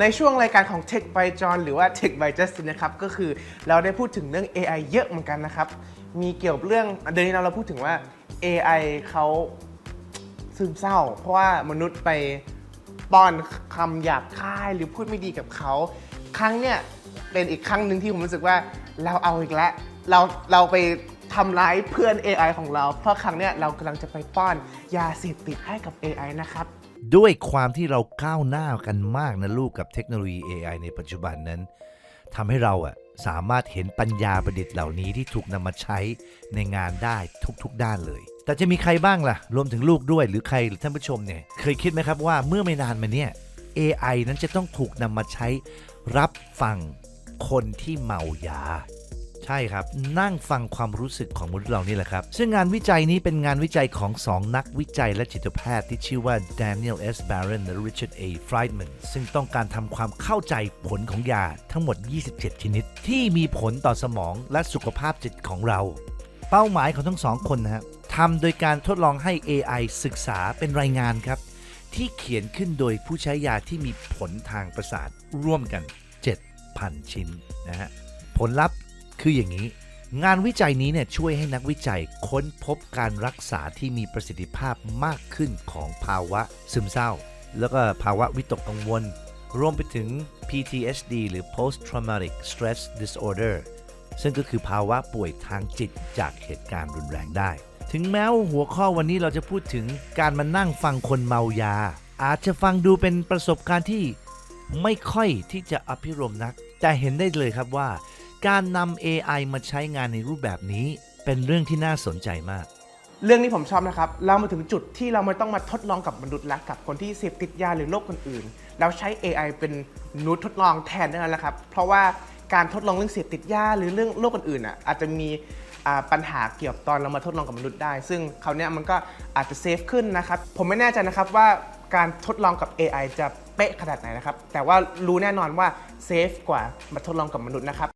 ในช่วงรายการของ Tech by John หรือว่า Tech by Justin นะครับก็คือเราได้พูดถึงเรื่อง AI เยอะเหมือนกันนะครับ มีเกี่ยวกับเรื่องเดือนนี้เราพูดถึงว่า AI เขาซึมเศร้า เพราะว่ามนุษย์ไปป้อนคำหยาบคายหรือพูดไม่ดีกับเขา ครั้งเนี่ยเป็นอีกครั้งหนึ่งที่ผมรู้สึกว่าเราเอาอีกแล้วเราเราไปทำร้ายเพื่อน AI ของเรา เพราะครั้งเนี้ยเรากำลังจะไปป้อนยาเสพติดให้กับ AI นะครับ ด้วยความที่เราก้าวหน้ากันมากนะลูกกับเทคโนโลยี AI ในปัจจุบันนั้นทำให้เราอะสามารถเห็นปัญญาประดิษฐ์เหล่านี้ที่ถูกนำมาใช้ในงานได้ทุกๆ ด้านเลย แต่จะมีใครบ้างล่ะ รวมถึงลูกด้วยหรือใครหรือท่านผู้ชมเนี่ย เคยคิดไหมครับว่าเมื่อไม่นานมาเนี่ย AI นั้นจะต้องถูกนำมาใช้รับฟังคนที่เมายา ช่ครับ นั่งฟังความรู้สึกของมนุษย์เรานี่แหละครับ ซึ่งงานวิจัยนี้เป็นงานวิจัยของ 2 นักวิจัยและจิตแพทย์ที่ชื่อว่า Daniel S. Barron และ Richard A. Friedman ซึ่งต้องการทำความเข้าใจผลของยาทั้งหมด 27 ชนิด ที่มีผลต่อสมองและสุขภาพจิตของเรา เป้าหมายของทั้งสองคนนะครับทำโดยการทดลองให้ AI ศึกษาเป็นรายงานครับ ที่เขียนขึ้นโดยผู้ใช้ยาที่มีผลทางประสาทร่วมกัน 7,000 ชิ้นนะฮะผลลัพธ์ คืออย่างนี้ งานวิจัยนี้เนี่ยช่วยให้นักวิจัยค้นพบการรักษาที่มีประสิทธิภาพมากขึ้นของภาวะซึมเศร้า แล้วก็ภาวะวิตกกังวล รวมไปถึง PTSD หรือ Post Traumatic Stress Disorder ซึ่งก็คือภาวะป่วยทางจิตจากเหตุการณ์รุนแรงได้ ถึงแม้ว่าหัวข้อวันนี้เราจะพูดถึงการมานั่งฟังคนเมายา อาจจะฟังดูเป็นประสบการณ์ที่ไม่ค่อยที่จะอภิรมนัก แต่เห็นได้เลยครับว่า การนำ AI มาใช้งานในรูปแบบนี้ เป็นเรื่องที่น่าสนใจมาก เรื่องนี้ผมชอบนะครับ เรามาถึงจุดที่เราไม่ต้องมาทดลองกับมนุษย์และกับคนที่เสพติดยาหรือโรคอื่นเราใช้ AI เป็นมนุษย์ทดลองแทนนั่นแหละครับ เพราะว่าการทดลองเรื่องเสพติดยาหรือเรื่องโรคอื่นๆอะอาจจะมีปัญหาเกี่ยวกับตอนเรามาทดลองกับมนุษย์ได้ ซึ่งคราวนี้มันก็อาจจะเซฟขึ้นนะครับ ผมไม่แน่ใจนะครับว่าการทดลองกับ AI จะเป๊ะขนาดไหนนะครับ แต่ว่ารู้แน่นอนว่าเซฟกว่ามาทดลองกับมนุษย์นะครับ